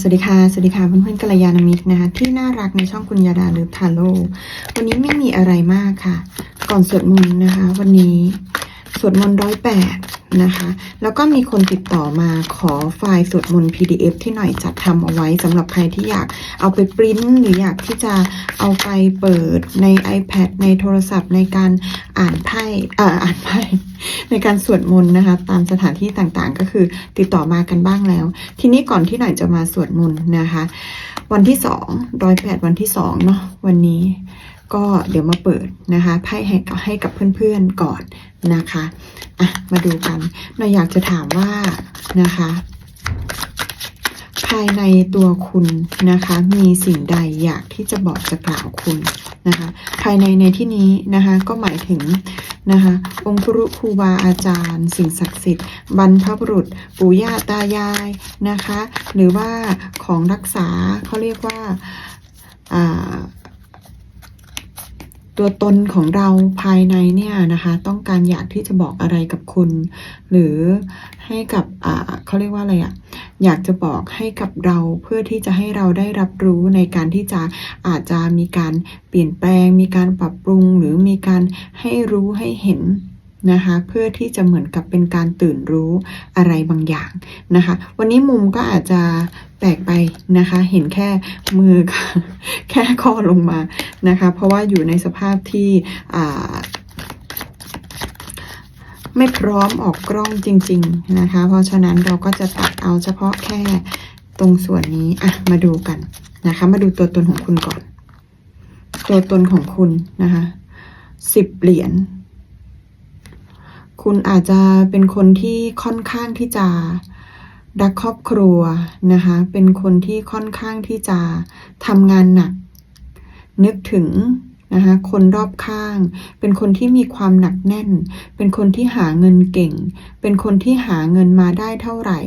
สวัสดีค่ะ สวัสดีค่ะเพื่อนๆกัลยาณมิตรนะคะที่น่ารักในช่องคุณยาดาหรือทาโร่วันนี้ไม่มีอะไรมากค่ะ ก่อนสวดมนต์นะคะ วันนี้สวดมนต์ร้อยแปด นะคะ แล้วก็มีคนติดต่อมาขอไฟล์สวดมนต์ PDF ที่หน่อยจัดทำเอาไว้สำหรับใครที่อยากเอาไปปริ้นหรืออยากที่จะเอาไปเปิดใน iPad ในโทรศัพท์ในการอ่านไพ่อ่ออ่านไพ่ในการสวดมนต์นะคะ ตามสถานที่ต่างๆ ก็คือติดต่อมากันบ้างแล้ว ทีนี้ก่อนที่หน่อยจะมาสวดมนต์นะคะ วันที่สองร้อยแปดวันที่สองเนาะวันนี้ ก็เดี๋ยวมาเปิดนะคะไพ่ให้กับให้กับเพื่อนๆก่อนนะคะอะมาดูกันหน่อยอยากจะถามว่านะคะ ภายในตัวคุณนะคะ มีสิ่งใดอยากที่จะบอกจะกล่าวคุณนะคะ ภายในในที่นี้นะคะก็หมายถึงนะคะ องค์ครุครูบาอาจารย์ สิ่งศักดิ์สิทธิ์ บรรพบุรุษ ปู่ย่าตายายนะคะ หรือว่าของรักษาเขาเรียกว่าอ่า ตัวตนของเราภายในเนี่ยนะคะ ต้องการอยากที่จะบอกอะไรกับคุณ หรือให้กับอ่าเขาเรียกว่าอะไรอะอยากจะบอกให้กับเราเพื่อที่จะให้เราได้รับรู้ในการที่จะอาจจะมีการเปลี่ยนแปลง มีการปรับปรุง หรือมีการให้รู้ให้เห็น นะคะเพื่อที่จะเหมือนกับเป็นการตื่นรู้อะไรบางอย่างนะคะ วันนี้มุมก็อาจจะแปลกไปนะคะ เห็นแค่มือแค่ข้อลงมานะคะ เพราะว่าอยู่ในสภาพที่ไม่พร้อมออกกล้องจริง ๆนะคะ เพราะฉะนั้นเราก็จะตัดเอาเฉพาะแค่ตรงส่วนนี้อะมาดูกันนะคะ มาดูตัวตนของคุณก่อน ตัวตนของคุณนะคะสิบเหรียญ คุณอาจจะเป็นคนที่ค่อนข้างที่จะรักครอบครัวนะคะ เป็นคนที่ค่อนข้างที่จะทำงานหนัก นึกถึง นะคะคนรอบข้าง เป็นคนที่มีความหนักแน่น เป็นคนที่หาเงินเก่ง เป็นคนที่หาเงินมาได้เท่าไหร่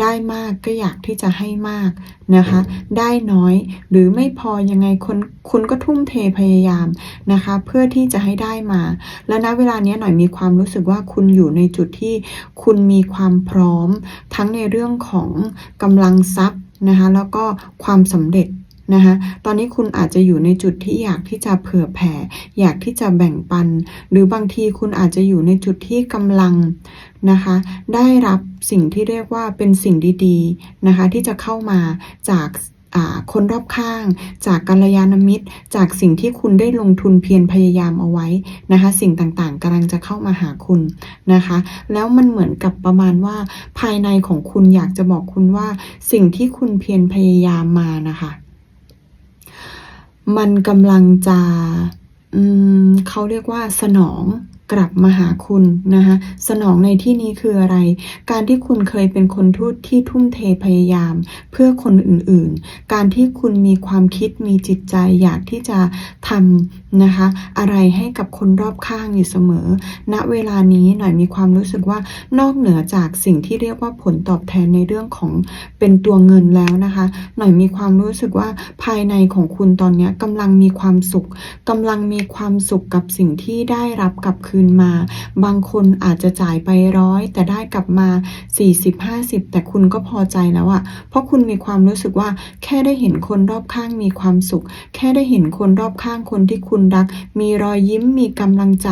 ได้มากก็อยากที่จะให้มากนะคะ ได้น้อยหรือไม่พอยังไงคนคุณก็ทุ่มเทพยายามนะคะ เพื่อที่จะให้ได้มา และณเวลานี้หน่อยมีความรู้สึกว่าคุณอยู่ในจุดที่คุณมีความพร้อม ทั้งในเรื่องของกำลังทรัพย์นะคะแล้วก็ความสำเร็จ นะคะตอนนี้คุณอาจจะอยู่ในจุดที่อยากที่จะเผื่อแผ่ อยากที่จะแบ่งปัน หรือบางทีคุณอาจจะอยู่ในจุดที่กำลังนะคะ ได้รับสิ่งที่เรียกว่าเป็นสิ่งดีๆนะคะ ที่จะเข้ามาจากคนรอบข้าง จากกัลยาณมิตร จากสิ่งที่คุณได้ลงทุนเพียรพยายามเอาไว้นะคะ สิ่งต่างๆกำลังจะเข้ามาหาคุณนะคะ แล้วมันเหมือนกับประมาณว่าภายในของคุณอยากจะบอกคุณว่า สิ่งที่คุณเพียรพยายามมานะคะ มันกำลังจะเขาเรียกว่าสนอง กลับมาหาคุณนะคะสนองในที่นี้คืออะไร การที่คุณเคยเป็นคนทูตที่ทุ่มเทพยายาม เพื่อคนอื่นๆ การที่คุณมีความคิดมีจิตใจอยากที่จะทำนะคะอะไรให้กับคนรอบข้างอยู่เสมอ ณเวลานี้หน่อยมีความรู้สึกว่านอกเหนือจากสิ่งที่เรียกว่าผลตอบแทนในเรื่องของเป็นตัวเงินแล้วนะคะ หน่อยมีความรู้สึกว่าภายในของคุณตอนนี้กำลังมีความสุขกำลังมีความสุขกับสิ่งที่ได้รับกลับคืนมา บางคนอาจจะจ่ายไปร้อยแต่ได้กลับมา 40-50 แต่คุณก็พอใจแล้วอะเพราะคุณมีความรู้สึกว่าแค่ได้เห็นคนรอบข้างมีความสุข แค่ได้เห็นคนรอบข้างคนที่คุณรัก มีรอยยิ้มมีกำลังใจ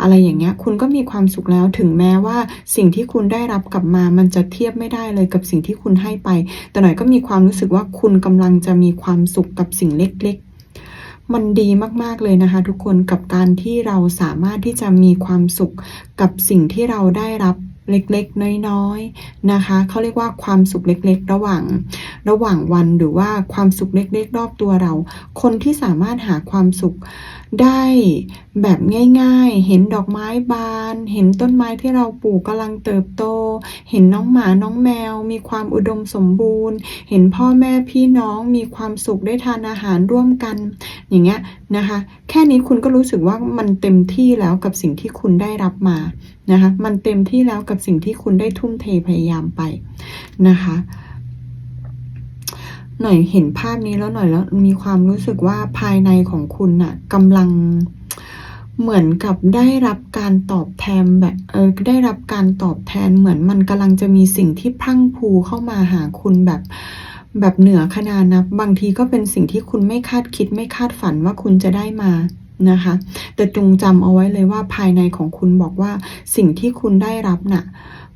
อะไรอย่างเงี้ยคุณก็มีความสุขแล้วถึงแม้ว่าสิ่งที่คุณได้รับกลับมามันจะเทียบไม่ได้เลยกับสิ่งที่คุณให้ไป แต่หน่อยก็มีความรู้สึกว่าคุณกำลังจะมีความสุขกับสิ่งเล็ก ๆ มันดีมาก ๆ เลยนะคะ ทุกคนกับการที่เราสามารถที่จะมีความสุขกับสิ่งที่เราได้รับเล็กๆ น้อยๆนะคะเขาเรียกว่าความสุขเล็กๆ ระหว่าง ระหว่างวันหรือว่าความสุขเล็กๆ รอบตัวเรา คนที่สามารถหาความสุขได้แบบง่ายๆ เห็นดอกไม้บาน เห็นต้นไม้ที่เราปลูกกำลังเติบโต เห็นน้องหมาน้องแมว มีความอุดมสมบูรณ์ เห็นพ่อแม่พี่น้องมีความสุขได้ทานอาหารร่วมกัน อย่างเงี้ยนะคะ แค่นี้คุณก็รู้สึกว่ามันเต็มที่แล้วกับสิ่งที่คุณได้รับมานะคะ มันเต็มที่แล้วกับสิ่งที่คุณได้ทุ่มเทพยายามไปนะคะหน่อยเห็นภาพนี้แล้วหน่อยแล้วมีความรู้สึกว่าภายในของคุณน่ะกำลัง เหมือนกับได้รับการตอบแทนแบบเออได้รับการตอบแทนเหมือนมันกำลังจะมีสิ่งที่พรั่งพูเข้ามาหาคุณแบบแบบเหนือขนาดนับ บางทีก็เป็นสิ่งที่คุณไม่คาดคิดไม่คาดฝันว่าคุณจะได้มานะคะ แต่จงจำเอาไว้เลยว่าภายในของคุณบอกว่าสิ่งที่คุณได้รับน่ะ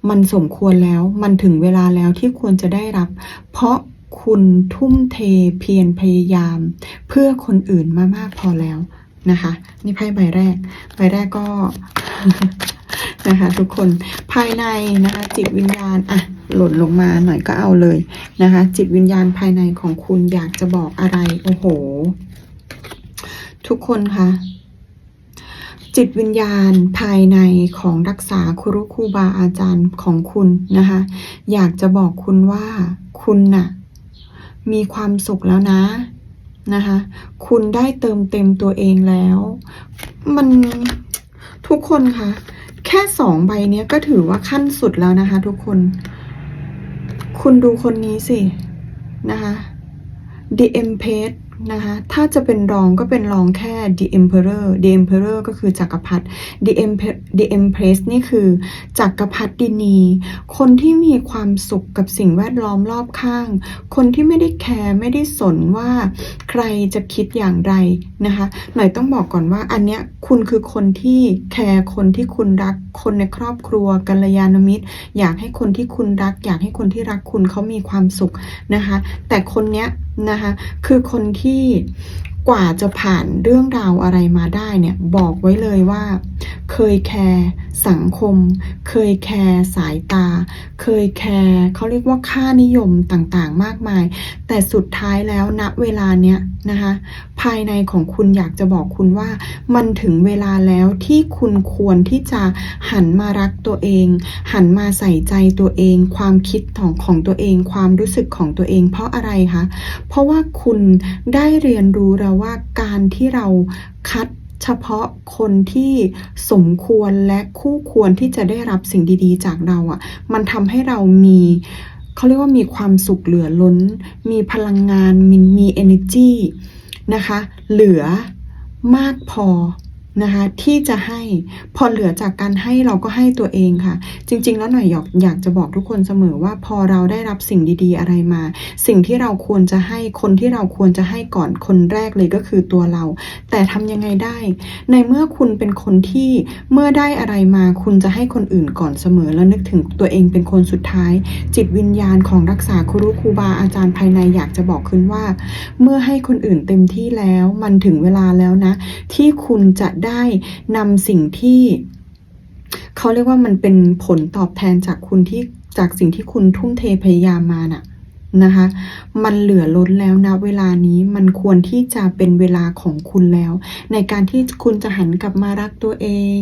มันสมควรแล้วมันถึงเวลาแล้วที่ควรจะได้รับ เพราะคุณทุ่มเทเพียรพยายาม เพื่อคนอื่นมามากพอแล้ว นะคะ นี่ไพ่ใบแรก ใบแรกก็นะคะทุกคนภายในนะคะจิตวิญญาณอะหล่นลงมาหน่อยก็เอาเลยนะคะ จิตวิญญาณภายในของคุณอยากจะบอกอะไร โอ้โห ทุกคนคะจิตวิญญาณภายในของรักษาครูครูบาอาจารย์ของคุณนะคะ อยากจะบอกคุณว่าคุณน่ะมีความสุขแล้วนะ นะคะ คุณได้เติมเต็มตัวเองแล้ว มันทุกคนคะแค่สองใบเนี้ยก็ถือว่าขั้นสุดแล้วนะคะ ทุกคน คุณดูคนนี้สินะคะ The Empress นะคะ ถ้าจะเป็นรองก็เป็นรองแค่ The Emperor The Emperor ก็คือจักรพรรดิ The Empress The Empress นี่คือจักรพรรดินี คนที่มีความสุขกับสิ่งแวดล้อมรอบข้าง คนที่ไม่ได้แคร์ไม่ได้สนว่าใครจะคิดอย่างไรนะคะ หน่อยต้องบอกก่อนว่าอันเนี้ยคุณคือคนที่แคร์คนที่คุณรัก คนในครอบครัวกัลยาณมิตร อยากให้คนที่คุณรัก อยากให้คนที่รักคุณเขามีความสุขนะคะ แต่คนเนี้ยนะคะคือคนที่ที่ กว่าจะผ่านเรื่องราวอะไรมาได้เนี่ยบอกไว้เลยว่า เคยแคร์สังคม เคยแคร์สายตา เคยแคร์เขาเรียกว่าค่านิยมต่างๆ มากมาย แต่สุดท้ายแล้วณเวลาเนี้ยนะคะ ภายในของคุณอยากจะบอกคุณว่า มันถึงเวลาแล้วที่คุณควรที่จะหันมารักตัวเอง หันมาใส่ใจตัวเอง ความคิดของของตัวเอง ความรู้สึกของตัวเอง เพราะอะไรคะเพราะว่าคุณได้เรียนรู้แล้วว่าการที่เราคัดเฉพาะคนที่สมควรและคู่ควรที่จะได้รับสิ่งดีๆ จากเราอะ่ะ มันทำให้เรามีเขาเรียกว่ามีความสุขเหลือล้น มีพลังงานมีมี energy นะคะ เหลือมากพอ นะคะที่จะให้พอเหลือจากการให้เราก็ให้ตัวเองค่ะ จริง ๆ แล้วหน่อยอยากอยากจะบอกทุกคนเสมอว่าพอเราได้รับสิ่งดี ๆ อะไรมา สิ่งที่เราควรจะให้คนที่เราควรจะให้ก่อนคนแรกเลยก็คือตัวเรา แต่ทำยังไงได้ ในเมื่อคุณเป็นคนที่เมื่อได้อะไรมาคุณจะให้คนอื่นก่อนเสมอ แล้วนึกถึงตัวเองเป็นคนสุดท้าย จิตวิญญาณของรักษาครูครูบาอาจารย์ภายในอยากจะบอกขึ้นว่า เมื่อให้คนอื่นเต็มที่แล้วมันถึงเวลาแล้วนะ ที่คุณจะได้นำสิ่งที่เขาเรียกว่ามันเป็นผลตอบแทนจากคุณที่จากสิ่งที่คุณทุ่มเทพยายามมาน่ะนะคะ มันเหลือล้นแล้วนะเวลานี้มันควรที่จะเป็นเวลาของคุณแล้ว ในการที่คุณจะหันกลับมารักตัวเอง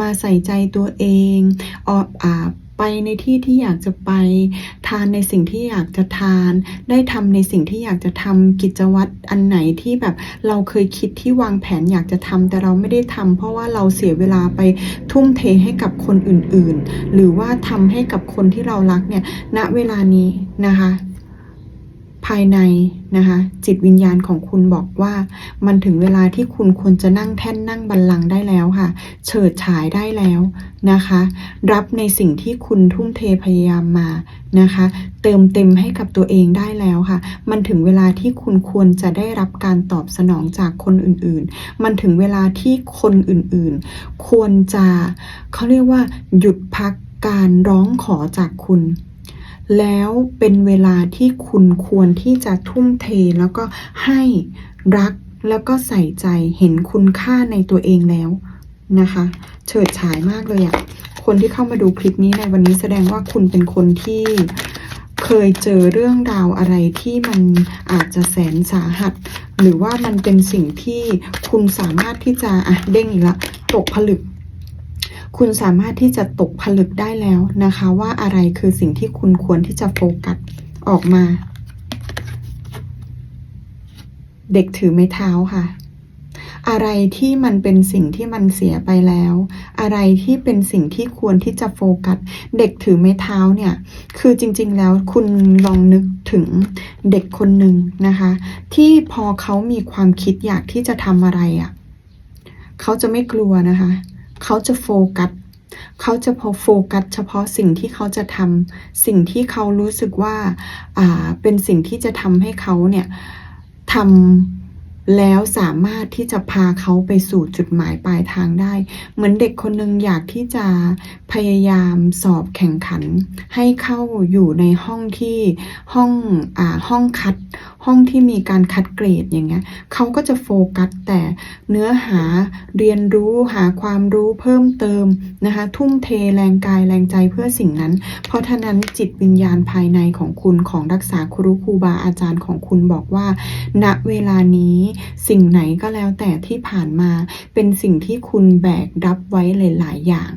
มาใส่ใจตัวเองอออ ไปในที่ที่อยากจะไป ทานในสิ่งที่อยากจะทาน ได้ทำในสิ่งที่อยากจะทำกิจวัตรอันไหนที่แบบเราเคยคิดที่วางแผนอยากจะทำแต่เราไม่ได้ทำเพราะว่าเราเสียเวลาไปทุ่มเทให้กับคนอื่นๆ หรือว่าทำให้กับคนที่เรารักเนี่ยณเวลานี้นะคะ ภายในนะคะ จิตวิญญาณของคุณบอกว่ามันถึงเวลาที่คุณควรจะนั่งแท่นนั่งบัลลังก์ได้แล้วค่ะ เฉิดฉายได้แล้วนะคะ รับในสิ่งที่คุณทุ่มเทพยายามมานะคะ เติมเต็มให้กับตัวเองได้แล้วค่ะ มันถึงเวลาที่คุณควรจะได้รับการตอบสนองจากคนอื่นๆ มันถึงเวลาที่คนอื่นๆ ควรจะเขาเรียกว่าหยุดพักการร้องขอจากคุณ แล้วเป็นเวลาที่คุณควรที่จะทุ่มเทแล้วก็ให้รักแล้วก็ใส่ใจเห็นคุณค่าในตัวเองแล้วนะคะ เฉิดฉายมากเลยอะ่ะคนที่เข้ามาดูคลิปนี้ในวันนี้แสดงว่าคุณเป็นคนที่เคยเจอเรื่องราวอะไรที่มันอาจจะแสนสาหัส หรือว่ามันเป็นสิ่งที่คุณสามารถที่จะอะเด้งอีกละตกผลึก คุณสามารถที่จะตกผลึกได้แล้วนะคะว่าอะไรคือสิ่งที่คุณควรที่จะโฟกัสออกมา เด็กถือไม้เท้าค่ะ อะไรที่มันเป็นสิ่งที่มันเสียไปแล้ว อะไรที่เป็นสิ่งที่ควรที่จะโฟกัส เด็กถือไม้เท้าเนี่ย คือจริง ๆ แล้วคุณลองนึกถึงเด็กคนหนึ่งนะคะ ที่พอเขามีความคิดอยากที่จะทำอะไรอะ่ะ เขาจะไม่กลัวนะคะ เขาจะโฟกัสเขาจะพอโฟกัสเฉพาะสิ่งที่เขาจะทำสิ่งที่เขารู้สึกว่าอ่าเป็นสิ่งที่จะทำให้เขาเนี่ยทำ แล้วสามารถที่จะพาเขาไปสู่จุดหมายปลายทางได้ เหมือนเด็กคนหนึ่งอยากที่จะพยายามสอบแข่งขัน ให้เข้าอยู่ในห้องที่ห้องอ่าห้องคัด ห้องที่มีการคัดเกรดอย่างเงี้ยเขาก็จะโฟกัสแต่เนื้อหาเรียนรู้หาความรู้เพิ่มเติมนะคะทุ่มเทแรงกายแรงใจเพื่อสิ่งนั้น เพราะฉะนั้นจิตวิญญาณภายในของคุณของรักษาครูครูบาอาจารย์ของคุณบอกว่า ณเวลานี้สิ่งไหนก็แล้วแต่ที่ผ่านมาเป็นสิ่งที่คุณแบกรับไว้หลาย ๆ อย่าง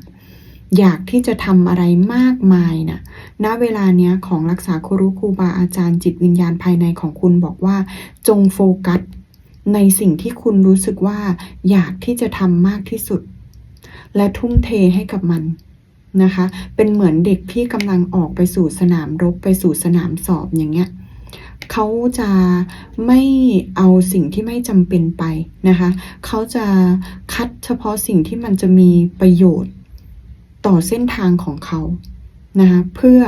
อยากที่จะทำอะไรมากมายนะณเวลาเนี้ยของรักษาครูครูบาอาจารย์จิตวิญญาณภายในของคุณบอกว่า จงโฟกัส ในสิ่งที่คุณรู้สึกว่า อยากที่จะทำมากที่สุด และทุ่มเทให้กับมันนะคะ เป็นเหมือนเด็กที่กำลังออกไปสู่สนามรบไปสู่สนามสอบอย่างเงี้ย เขาจะไม่เอาสิ่งที่ไม่จำเป็นไปนะคะ เขาจะคัดเฉพาะสิ่งที่มันจะมีประโยชน์ต่อเส้นทางของเขา นะคะเพื่อ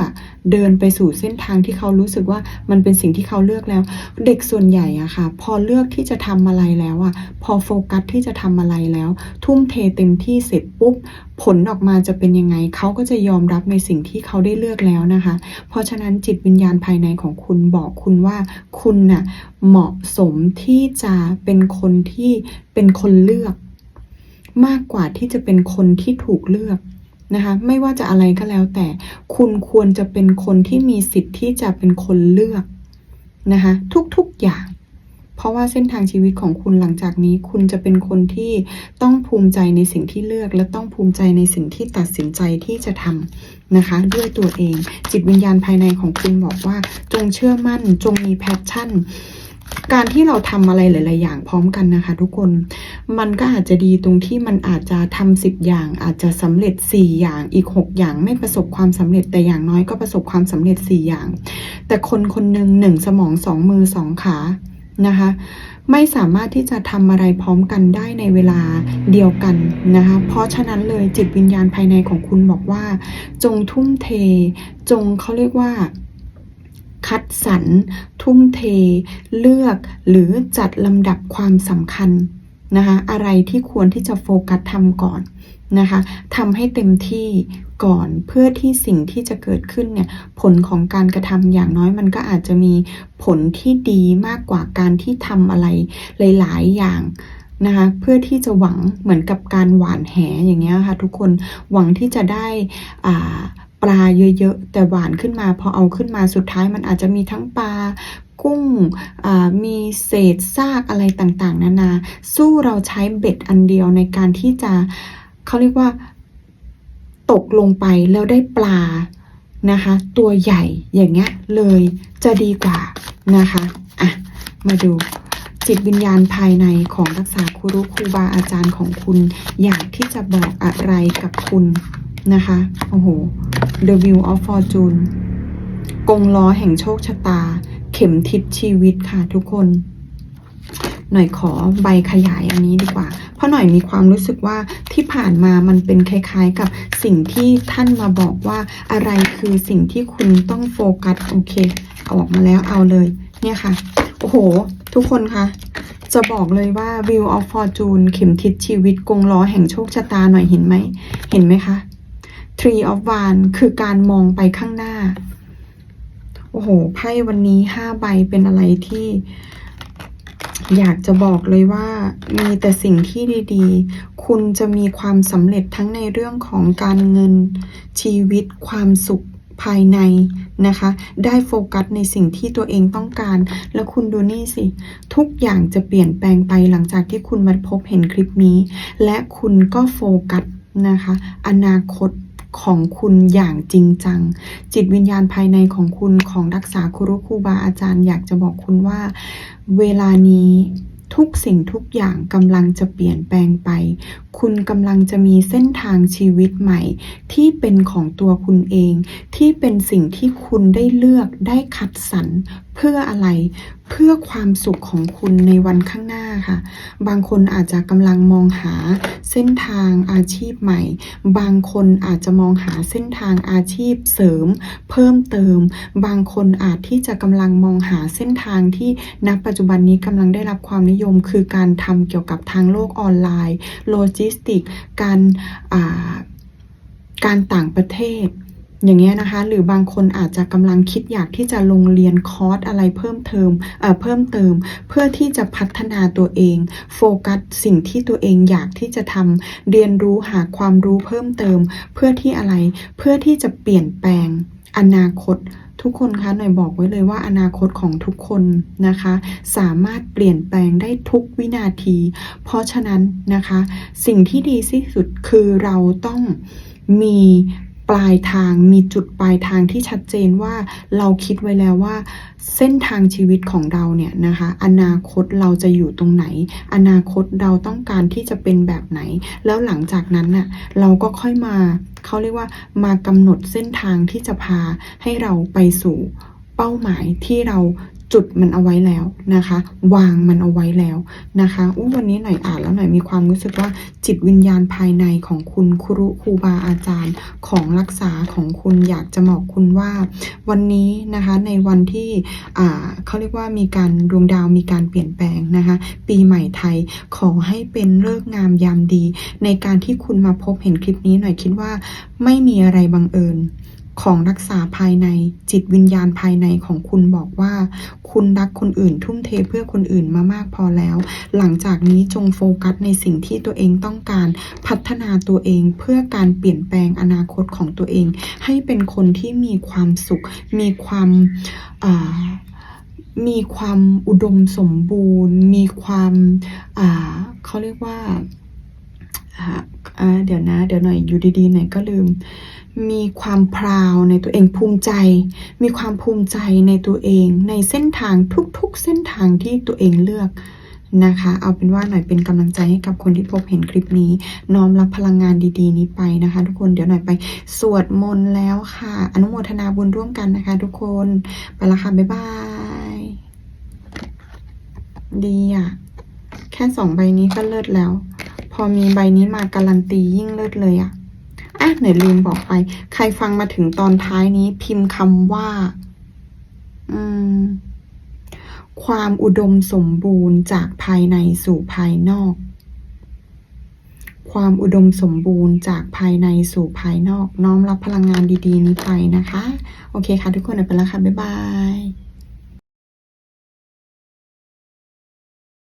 เดินไปสู่เส้นทางที่เขารู้สึกว่ามันเป็นสิ่งที่เขาเลือกแล้ว เด็กส่วนใหญ่อะค่ะ พอเลือกที่จะทำอะไรแล้วอะพอโฟกัสที่จะทำอะไรแล้ว ทุ่มเทเต็มที่เสร็จปุ๊บ ผลออกมาจะเป็นยังไง เขาก็จะยอมรับในสิ่งที่เขาได้เลือกแล้วนะคะ เพราะฉะนั้นจิตวิญญาณภายในของคุณบอกคุณว่าคุณน่ะเหมาะสมที่จะเป็นคนที่เป็นคนเลือก มากกว่าที่จะเป็นคนที่ถูกเลือก นะคะไม่ว่าจะอะไรก็แล้วแต่คุณควรจะเป็นคนที่มีสิทธิ์ที่จะเป็นคนเลือกนะคะทุกๆอย่าง เพราะว่าเส้นทางชีวิตของคุณหลังจากนี้ คุณจะเป็นคนที่ต้องภูมิใจในสิ่งที่เลือก และต้องภูมิใจในสิ่งที่ตัดสินใจที่จะทำนะคะ ด้วยตัวเองจิตวิญญาณภายในของคุณบอกว่า จงเชื่อมั่น จงมีแพชชั่น การที่เราทำอะไรหลาย ๆ อย่างพร้อมกันนะคะ ทุกคนมันก็อาจจะดีตรงที่มันอาจจะทำสิบอย่าง อาจจะสำเร็จสี่อย่างอีกหกอย่างไม่ประสบความสำเร็จแต่อย่างน้อยก็ประสบความสำเร็จสี่อย่าง แต่คนคนหนึ่งหนึ่งสมองสองมือสองขานะคะไม่สามารถที่จะทำอะไรพร้อมกันได้ในเวลาเดียวกันนะคะเพราะฉะนั้นเลยจิตวิญญาณภายในของคุณบอกว่า จงทุ่มเท จงเขาเรียกว่า คัดสรร ทุ่มเท เลือกหรือจัดลำดับความสำคัญนะคะอะไรที่ควรที่จะโฟกัสทำก่อนนะคะทำให้เต็มที่ก่อนเพื่อที่สิ่งที่จะเกิดขึ้นเนี่ยผลของการกระทำอย่างน้อยมันก็อาจจะมีผลที่ดีมากกว่าการที่ทำอะไรหลาย ๆ อย่างนะคะเพื่อที่จะหวังเหมือนกับการหวานแหอย่างเงี้ยค่ะทุกคนหวังที่จะได้อ่า ปลาเยอะๆ แต่หวานขึ้นมา พอเอาขึ้นมาสุดท้ายมันอาจจะมีทั้งปลากุ้งมีเศษซากอะไรต่างๆ นานา สู้เราใช้เบ็ดอันเดียวในการที่จะเขาเรียกว่าตกลงไปแล้วได้ปลานะคะ ตัวใหญ่อย่างเงี้ยเลยจะดีกว่านะคะอะมาดูจิตวิญญาณภายในของรักษาครูครูบาอาจารย์ของคุณ อยากที่จะบอกอะไรกับคุณนะคะ โอ้โห The Wheel of Fortune กงล้อแห่งโชคชะตา เข็มทิศชีวิตค่ะทุกคน หน่อยขอใบขยายอันนี้ดีกว่า เพราะหน่อยมีความรู้สึกว่าที่ผ่านมามันเป็นคล้ายๆ กับสิ่งที่ท่านมาบอกว่าอะไรคือสิ่งที่คุณต้องโฟกัสโอเค เอาออกมาแล้วเอาเลย เนี่ยค่ะ โอ้โห ทุกคนคะจะบอกเลยว่า Wheel of Fortune เข็มทิศชีวิตกงล้อแห่งโชคชะตาหน่อยเห็นไหม เห็นไหมคะ Tree of One คือการมองไปข้างหน้า โอ้โห ไพ่วันนี้ห้าใบเป็นอะไรที่ อยากจะบอกเลยว่ามีแต่สิ่งที่ดีๆ คุณจะมีความสำเร็จทั้งในเรื่องของการเงินชีวิตความสุขภายในนะคะ ได้โฟกัสในสิ่งที่ตัวเองต้องการ แล้วคุณดูนี่สิ ทุกอย่างจะเปลี่ยนแปลงไปหลังจากที่คุณมาพบเห็นคลิปนี้ และคุณก็โฟกัสนะคะ อนาคต ของคุณอย่างจริงจัง จิตวิญญาณภายในของคุณของรักษาครูครูบาอาจารย์ อยากจะบอกคุณว่า เวลานี้ทุกสิ่งทุกอย่างกำลังจะเปลี่ยนแปลงไปคุณกำลังจะมีเส้นทางชีวิตใหม่ ที่เป็นของตัวคุณเอง ที่เป็นสิ่งที่คุณได้เลือกได้คัดสรรเพื่ออะไร เพื่อความสุขของคุณในวันข้างหน้าค่ะ บางคนอาจจะกำลังมองหาเส้นทางอาชีพใหม่ บางคนอาจจะมองหาเส้นทางอาชีพเสริม เพิ่มเติม บางคนอาจที่จะกำลังมองหาเส้นทางที่ณปัจจุบันนี้กำลังได้รับความนิยม คือการทำเกี่ยวกับทางโลกออนไลน์โลจิสติก การการต่างประเทศ อย่างเงี้ยนะคะ หรือบางคนอาจจะกำลังคิดอยากที่จะลงเรียนคอร์สอะไรเพิ่มเติมเอ่อเพิ่มเติม เพื่อที่จะพัฒนาตัวเอง โฟกัสสิ่งที่ตัวเองอยากที่จะทำเรียนรู้หาความรู้เพิ่มเติม เพื่อที่อะไร เพื่อที่จะเปลี่ยนแปลงอนาคต ทุกคนคะหน่อยบอกไว้เลยว่าอนาคตของทุกคนนะคะ สามารถเปลี่ยนแปลงได้ทุกวินาที เพราะฉะนั้นนะคะ สิ่งที่ดีที่สุดคือเราต้องมี ปลายทางมีจุดปลายทางที่ชัดเจนว่าเราคิดไว้แล้วว่า เส้นทางชีวิตของเราเนี่ยนะคะ อนาคตเราจะอยู่ตรงไหน อนาคตเราต้องการที่จะเป็นแบบไหน แล้วหลังจากนั้นน่ะเราก็ค่อยมาเขาเรียกว่ามากำหนดเส้นทางที่จะพาให้เราไปสู่เป้าหมายที่เรา จุดมันเอาไว้แล้วนะคะ วางมันเอาไว้แล้วนะคะอู้วันนี้หน่อยอ่านแล้วหน่อยมีความรู้สึกว่าจิตวิญญาณภายในของคุณครูครูบาอาจารย์ของรักษาของคุณอยากจะบอกคุณว่า วันนี้นะคะในวันที่อ่าเขาเรียกว่ามีการดวงดาวมีการเปลี่ยนแปลงนะคะ ปีใหม่ไทยขอให้เป็นเลิกงามยามดี ในการที่คุณมาพบเห็นคลิปนี้หน่อยคิดว่าไม่มีอะไรบังเอิญ ของรักษาภายในจิตวิญญาณภายในของคุณบอกว่า คุณรักคนอื่น ทุ่มเทเพื่อคนอื่นมามากพอแล้ว หลังจากนี้จงโฟกัสในสิ่งที่ตัวเองต้องการพัฒนาตัวเองเพื่อการเปลี่ยนแปลงอนาคตของตัวเอง ให้เป็นคนที่มีความสุข มีความมีความอุดมสมบูรณ์ มีความเขาเรียกว่า เดี๋ยวนะ เดี๋ยวหน่อยอยู่ดีๆหน่อยก็ลืม มีความพราวในตัวเองภูมิใจ มีความภูมิใจในตัวเอง ในเส้นทางทุกๆ เส้นทางที่ตัวเองเลือกนะคะ เอาเป็นว่าหน่อยเป็นกำลังใจให้กับคนที่พบเห็นคลิปนี้ น้อมรับพลังงานดีๆ นี้ไปนะคะ ทุกคน เดี๋ยวหน่อยไปสวดมนต์แล้วค่ะ อนุโมทนาบุญร่วมกันนะคะ ทุกคน ไปละค่ะ บ๊ายบาย ดีอะแค่สองใบนี้ก็เลิศแล้ว อมีใบนี้มาการันตียิ่งเลิศเลยอะอะไหนลืมบอกไป ใครฟังมาถึงตอนท้ายนี้พิมพ์คำว่า อืม ความอุดมสมบูรณ์จากภายในสู่ภายนอก ความอุดมสมบูรณ์จากภายในสู่ภายนอก น้อมรับพลังงานดี ๆ นี้ไปนะคะ โอเคค่ะทุกคนไปแล้วค่ะ บ๊ายบาย